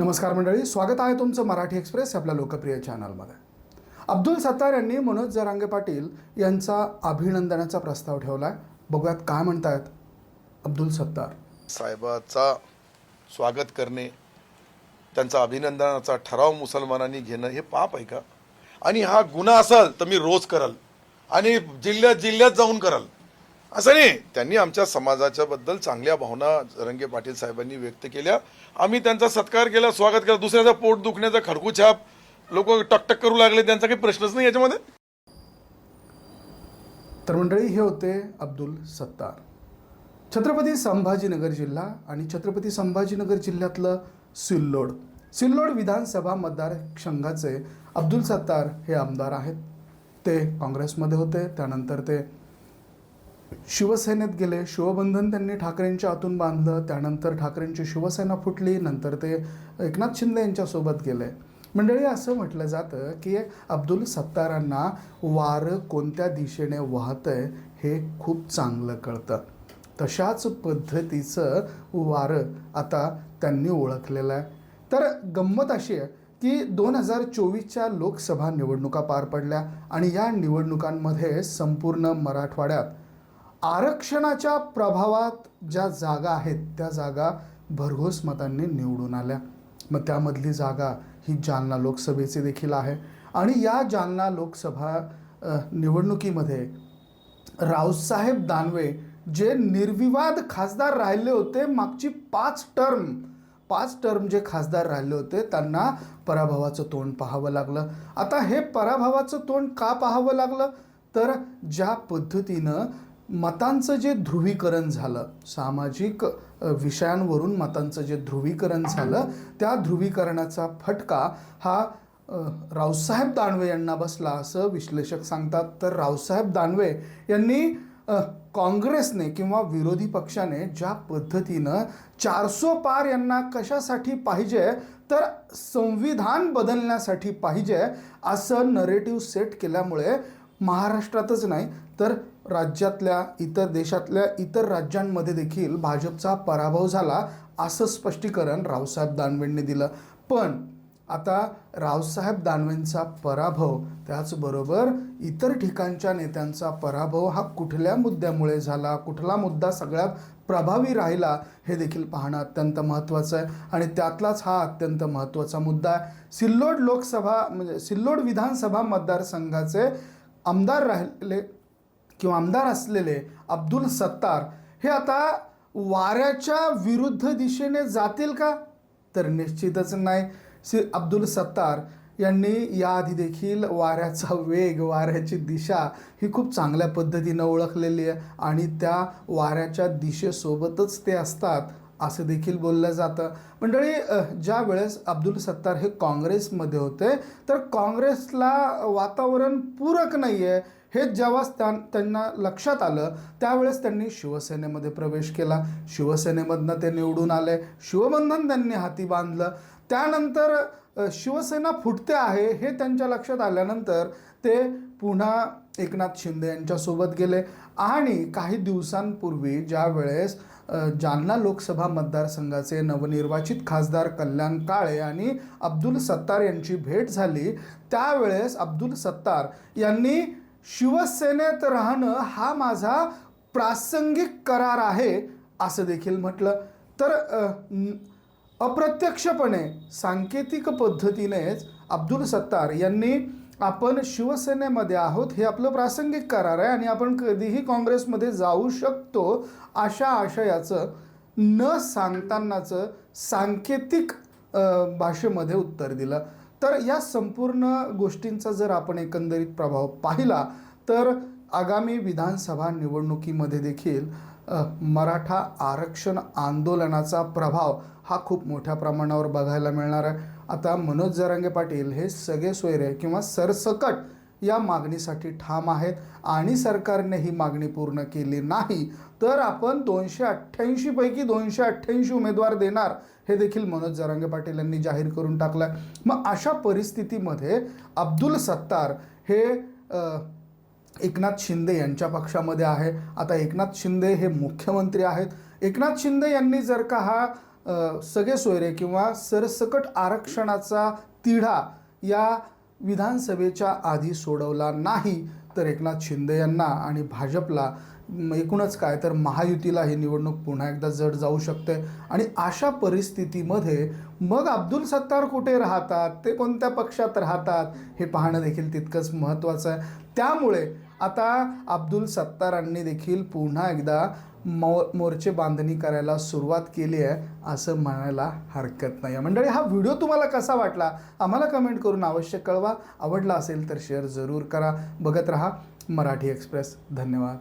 नमस्कार मंडळी स्वागत आहे तुमचं मराठी एक्सप्रेस आपल्या लोकप्रिय चॅनलमध्ये. अब्दुल सत्तार यांनी मनोज जरांगे पाटील यांचा अभिनंदनाचा प्रस्ताव ठेवला आहे बघूयात काय म्हणतायत अब्दुल सत्तार. साहेबाचा स्वागत करणे त्यांचा अभिनंदनाचा ठराव मुसलमानांनी घेणं हे पाप आहे का? आणि हा गुन्हा असाल तर मी रोज करल. आणि जिल्ह्यात जिल्ह्यात जाऊन करल. असं नाही. त्यांनी आमच्या समाजाच्या बद्दल चांगल्या भावना रंगे पाटील साहेबांनी व्यक्त केल्या. आम्ही त्यांचा सत्कार केला स्वागत केला. दुसऱ्याचा पोट दुखण्याचा खडकूछाप लोक टकटक करू लागले. त्यांचा काही प्रश्नच नाही याच्यामध्ये. तर मंडळी हे होते अब्दुल सत्तार. छत्रपती संभाजीनगर जिल्हा आणि छत्रपती संभाजीनगर जिल्ह्यातलं सिल्लोड. सिल्लोड विधानसभा मतदारसंघाचे अब्दुल सत्तार हे आमदार आहेत. ते काँग्रेसमध्ये होते. त्यानंतर ते शिवसेनेत गेले. शिवबंधन त्यांनी ठाकरेंच्या हातून बांधलं. त्यानंतर ठाकरेंची शिवसेना फुटली. नंतर ते एकनाथ शिंदे यांच्यासोबत गेले. मंडळी असं म्हटलं जातं की अब्दुल सत्तारांना वारं कोणत्या दिशेने वाहतंय हे खूप चांगलं कळतं. तशाच पद्धतीचं वारं आता त्यांनी ओळखलेलं आहे. तर गंमत अशी आहे की दोन हजार चोवीसच्या लोकसभा निवडणुका पार पडल्या आणि या निवडणुकांमध्ये संपूर्ण मराठवाड्यात आरक्षणाच्या प्रभावात ज्या जागा आहेत त्या जागा भरघोस मतांनी निवडून आल्या. मग त्यामधली जागा ही जालना लोकसभेची देखील आहे. आणि या जालना लोकसभा निवडणुकीमध्ये रावसाहेब दानवे जे निर्विवाद खासदार राहिले होते मागची पाच टर्म पाच टर्म जे खासदार राहिले होते त्यांना पराभवाचं तोंड पाहावं लागलं. आता हे पराभवाचं तोंड का पाहावं लागलं? तर ज्या पद्धतीनं मतांचं जे ध्रुवीकरण झालं सामाजिक विषयांवरून मतांचं जे ध्रुवीकरण झालं त्या ध्रुवीकरणाचा फटका हा रावसाहेब दानवे यांना बसला असं विश्लेषक सांगतात. तर रावसाहेब दानवे यांनी काँग्रेसने किंवा विरोधी पक्षाने ज्या पद्धतीनं चारसो पार यांना कशासाठी पाहिजे तर संविधान बदलण्यासाठी पाहिजे असं नरेटिव्ह सेट केल्यामुळे महाराष्ट्रातच नाही तर राज्यातल्या इतर देशातल्या इतर राज्यांमध्ये देखील भाजपचा पराभव झाला असं स्पष्टीकरण रावसाहेब दानवेंनी दिलं. पण आता रावसाहेब दानवेंचा पराभव त्याचबरोबर इतर ठिकाणच्या नेत्यांचा पराभव हा कुठल्या मुद्द्यामुळे झाला? कुठला मुद्दा सगळ्यात प्रभावी राहिला? हे देखील पाहणं अत्यंत महत्त्वाचं आहे. आणि त्यातलाच हा अत्यंत महत्त्वाचा मुद्दा आहे. सिल्लोड लोकसभा म्हणजे सिल्लोड विधानसभा मतदारसंघाचे आमदार राहिले किंवा आमदार असलेले अब्दुल सत्तार हे आता वाऱ्याच्या विरुद्ध दिशेने जातील का? तर निश्चितच नाही. श्री अब्दुल सत्तार यांनी याआधी देखील वाऱ्याचा वेग वाऱ्याची दिशा ही खूप चांगल्या पद्धतीनं ओळखलेली आहे आणि त्या वाऱ्याच्या दिशेसोबतच ते असतात. असं देखील बोललं जातं. मंडळी ज्या वेळेस अब्दुल सत्तार हे काँग्रेसमध्ये होते तर काँग्रेसला वातावरण पूरक नाही आहे हे जेव्हा त्या त्यांना लक्षात आलं त्यावेळेस त्यांनी शिवसेनेमध्ये प्रवेश केला. शिवसेनेमधनं ते निवडून आले शिवबंधन त्यांनी हाती बांधलं. त्यानंतर शिवसेना फुटते आहे हे त्यांच्या लक्षात आल्यानंतर ते पुन्हा एकनाथ शिंदे यांच्यासोबत गेले. आणि काही दिवसांपूर्वी ज्या वेळेस जालना लोकसभा मतदारसंघाचे नवनिर्वाचित खासदार कल्याण काळे आणि अब्दुल सत्तार यांची भेट झाली त्यावेळेस अब्दुल सत्तार यांनी शिवसेनेत राहणं हा माझा प्रासंगिक करार आहे असं देखील म्हटलं. तर अप्रत्यक्षपणे सांकेतिक पद्धतीनेच अब्दुल सत्तार यांनी आपण शिवसेनेमध्ये आहोत हे आपलं प्रासंगिक करार आहे आणि आपण कधीही काँग्रेसमध्ये जाऊ शकतो अशा आशयाचं न सांगतानाचं सांकेतिक भाषेमध्ये उत्तर दिलं. तर या संपूर्ण गोष्टींचा जर आपण एकंदरीत प्रभाव पाहिला तर आगामी विधानसभा निवडणुकीमध्ये देखील मराठा आरक्षण आंदोलनाचा प्रभाव हा खूप मोठ्या प्रमाणावर बघायला मिळणार आहे. आता मनोज जरांगे पाटील हे सगळे सोयरे किंवा सरसकट या मागणीसाठी ठाम आहेत आणि सरकारने ही मागणी पूर्ण केली नाही तर आपण दोनशे अठ्ठ्याऐंशीपैकी दोनशे अठ्ठ्याऐंशी उमेदवार देणार हे देखील मनोज जरांगे पाटील यांनी जाहीर करून टाकलं आहे मग अशा परिस्थितीमध्ये अब्दुल सत्तार हे एकनाथ शिंदे यांच्या पक्षामध्ये आहे. आता एकनाथ शिंदे हे मुख्यमंत्री आहेत. एकनाथ शिंदे यांनी जर का हा सगळे सोयरे किंवा सरसकट आरक्षणाचा तिढा या विधानसभेच्या आधी सोडवला नाही तर एकनाथ शिंदे यांना आणि भाजपला एकूणच काय तर महायुतीला ही निवडणूक पुन्हा एकदा जड जाऊ शकते. आणि अशा परिस्थितीमध्ये मग अब्दुल सत्तार कुठे राहतात? ते कोणत्या पक्षात राहतात? हे पाहणं देखील तितकंच महत्त्वाचं आहे. त्यामुळे आता अब्दुल सत्तारांनी देखील पुन्हा एकदा मो मोर्चे बांधणी करायला सुरुवात केली आहे असं म्हणायला हरकत नाही. आहे मंडळी हा व्हिडिओ तुम्हाला कसा वाटला? आम्हाला कमेंट करून अवश्य कळवा. आवडला असेल तर शेअर जरूर करा. बघत राहा मराठी एक्सप्रेस धन्यवाद.